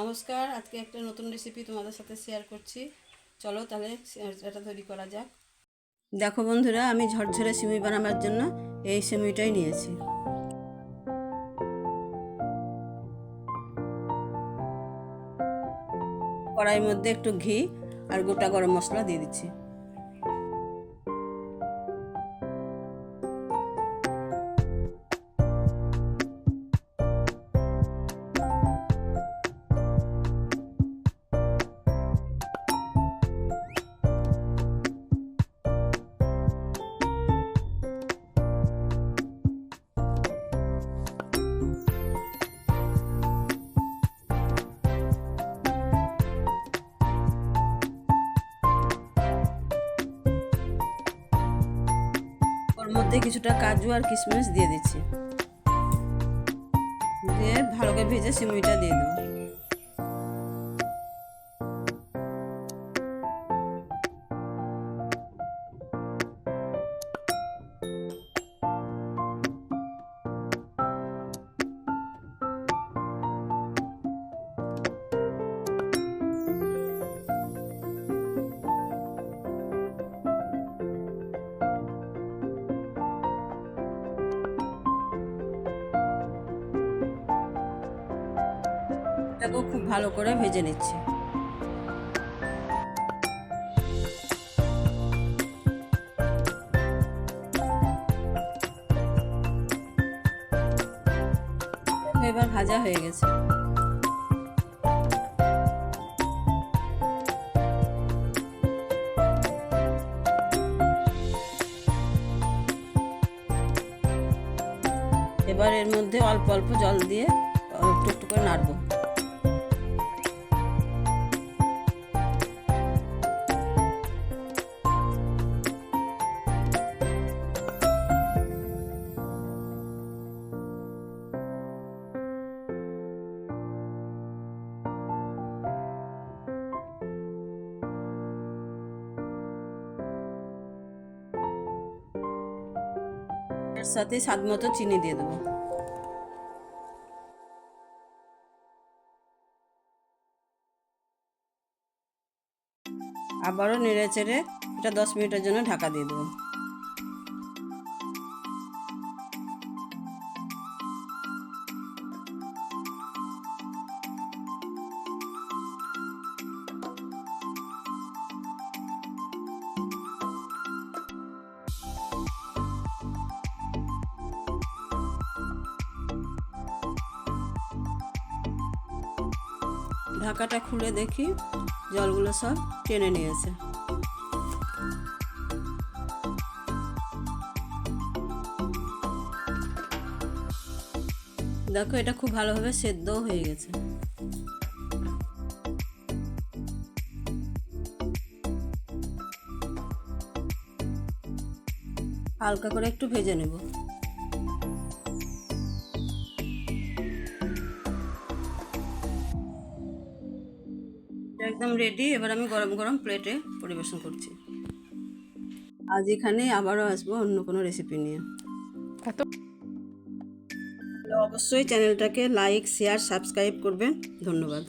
নমস্কার, আজকে একটা নতুন রেসিপি তোমাদের সাথে শেয়ার করছি। চলো তাহলে এটা তৈরি করা যাক। দেখো বন্ধুরা, আমি ঝরঝরে সিমুই বানাবার জন্য এই সিমুইটাই নিয়েছি। কড়াইয়ের মধ্যে একটু ঘি আর গোটা গরম মশলা দিয়ে দিচ্ছি। মধ্যে কিছুটা কাজু আর কিশমিশ দিয়ে দিচ্ছি। দিয়ে ভালো করে ভেজে সিমুইটা দিয়ে দেবো। এটাকেও খুব ভালো করে ভেজে নিচ্ছি। এবার ভাজা হয়ে গেছে। এবার এর মধ্যে অল্প অল্প জল দিয়ে একটু একটু করে নাড়বো। এর সাথে স্বাদ মতো চিনি দিয়ে দেবো। আবারও নেড়ে চেড়ে এটা দশ মিনিটের জন্য ঢাকা দিয়ে দেবো। ঢাকাটা খুলে দেখি, জলগুলো সব টেনে নিয়েছে। দেখো, এটা খুব ভালোভাবে সেদ্ধও হয়ে গেছে। হালকা করে একটু ভেজে নেব। এটা একদম রেডি এবার আমি গরম গরম প্লেটে পরিবেশন করছি। আজ এখানে আবারও আসব অন্য কোনো রেসিপি নিয়ে। অবশ্যই চ্যানেলটাকে লাইক শেয়ার সাবস্ক্রাইব করবেন। ধন্যবাদ।